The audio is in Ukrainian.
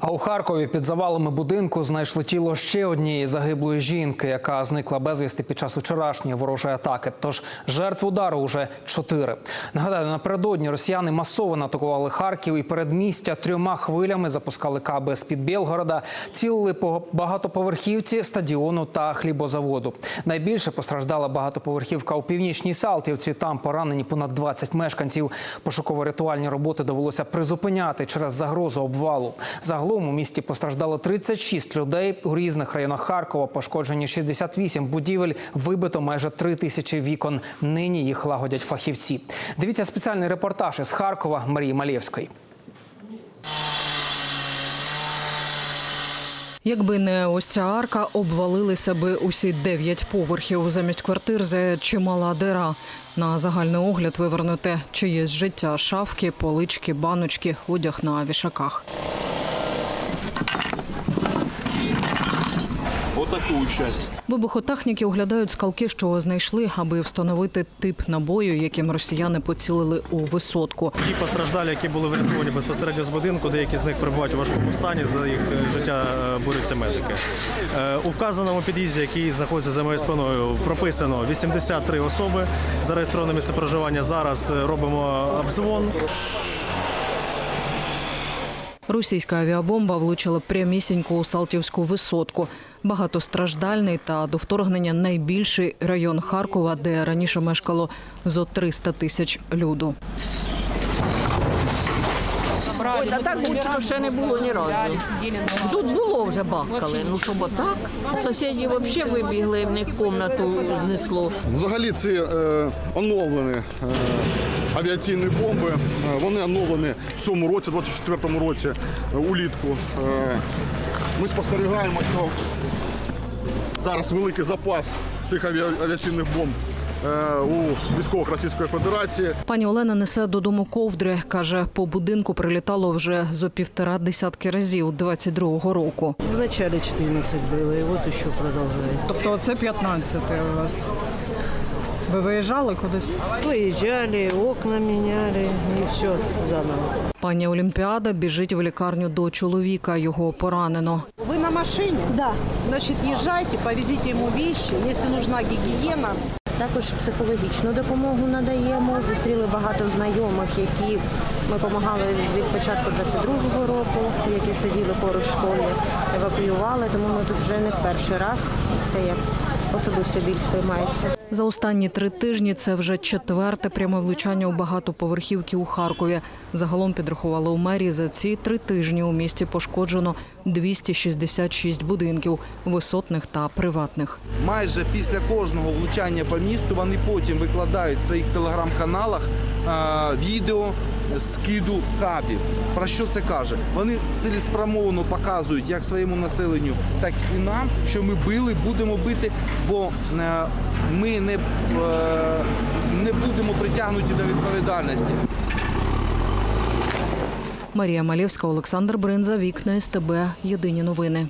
А у Харкові під завалами будинку знайшли тіло ще однієї загиблої жінки, яка зникла безвісти під час вчорашньої ворожої атаки. Тож жертв удару уже чотири. Нагадаю, напередодні росіяни масово атакували Харків і передмістя трьома хвилями запускали каби з під Білгорода, цілили по багатоповерхівці, стадіону та хлібозаводу. Найбільше постраждала багатоповерхівка у північній Салтівці. Там поранені понад 20 мешканців. Пошуково-рятувальні роботи довелося призупиняти через загрозу обвалу. Загалом у місті постраждало 36 людей. У різних районах Харкова пошкоджені 68 будівель, вибито майже 3 тисячі вікон. Нині їх лагодять фахівці. Дивіться спеціальний репортаж із Харкова Марії Малєвської. Якби не ось ця арка, обвалилися би усі дев'ять поверхів. Замість квартир за чимала дира. На загальний огляд вивернуте чиєсь життя, шафки, полички, баночки, одяг на вішаках. Отаку часть. Вибухотехніки оглядають скалки, що знайшли, аби встановити тип набою, яким росіяни поцілили у висотку. Ті постраждалі, які були врятовані безпосередньо з будинку, деякі з них перебувають у важкому стані. За їх е, життя е, борються медики. Е, У вказаному під'їзді, який знаходиться за моєю спиною, прописано 83 особи. Зареєстроване місце проживання. Зараз робимо обдзвон. Російська авіабомба влучила прямісінько у Салтівську висотку. Багатостраждальний та до вторгнення найбільший район Харкова, де раніше мешкало зо 300 тисяч люду. Ой, та так гучно ще не було ні разу. Тут було вже бахкали. Ну щоб отак. Сусіді взагалі вибігли, в них кімнату знесло. Взагалі ці е, оновлені е, авіаційні бомби. Е, вони оновлені в цьому році, 24-му році, е, улітку. Е, ми спостерігаємо, що зараз великий запас цих авіа- авіаційних бомб у військових Російської Федерації. Пані Олена несе додому ковдри. каже, по будинку прилітало вже зо півтора десятки разів 22-го року. В начале 14 было, и вот еще продолжается. Тобто це 15 у вас. Ви виїжджали кудись? Выезжали, окна меняли, и все заново. Пані Олімпіада біжить в лікарню до чоловіка. Його поранено. Вы на машине? Да. Значит, езжайте, повезите ему вещи. Если нужна гигиена, Також психологічну допомогу надаємо. Зустріли багато знайомих, які ми допомагали від початку 22-го року, які сиділи поруч в школі, евакуювали. Тому ми тут вже не в перший раз. Це як особисто біль сприймається. За останні три тижні це вже четверте пряме влучання у багатоповерхівки у Харкові. Загалом підрахували у мерії за ці три тижні у місті пошкоджено 266 будинків висотних та приватних. майже після кожного влучання по місту вони потім викладають в своїх телеграм-каналах відео скиду кабів. Про що це каже? Вони цілеспрямовано показують як своєму населенню, так і нам, що ми били, будемо бити, бо е, ми не, е, не будемо притягнуті до відповідальності. Марія Малєвська, Олександр Бринза, вікна СТБ. Єдині новини.